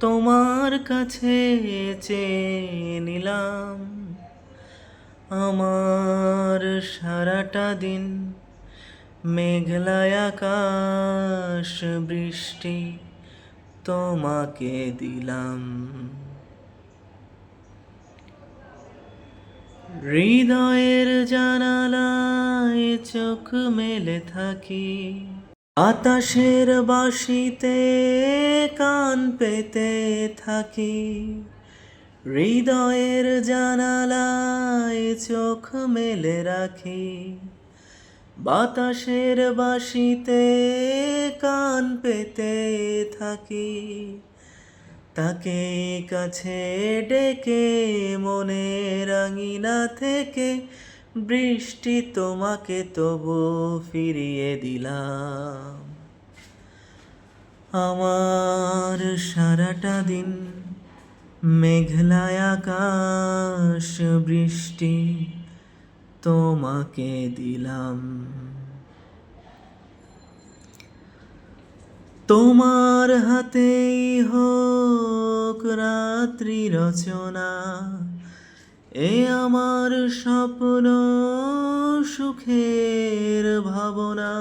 তোমার কাছে চেয়ে নিলাম। আমার সারাটা দিন মেঘলায় আকাশ, বৃষ্টি তোমাকে দিলাম। হৃদয়ের জানালায় চোখ মেলে থাকি। আতাশের বাঁশিতে কান পেতে থাকি। হৃদয়ের জানালায় চোখ মেলে রাখি। বাতাসের বাঁশিতে কান পেতে থাকি। তাকে কাছে ডেকে মনে রাঙিনা থেকে বৃষ্টি তোমাকে তবু ফিরিয়ে দিলাম। আমার সারাটা দিন মেঘলায় আকাশ, বৃষ্টি তোমাকে দিলাম। তোমার হাতেই হোক রাত্রি রচনা এ আমার স্বপ্ন সুখের ভাবনা,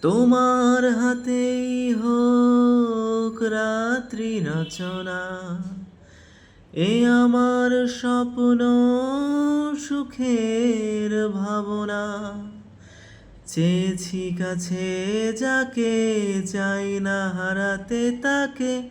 তোমার হাতেই হোক রাত্রি রচনা। এ আমার স্বপ্ন সুখের ভাবনা, চেয়েছি কাছে যাকে চাই না হারাতে তাকে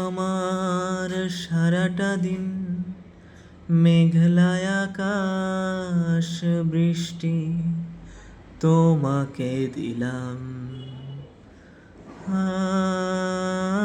আমার সারাটা দিন মেঘলায় আকাশ বৃষ্টি তোমাকে দিলাম। আ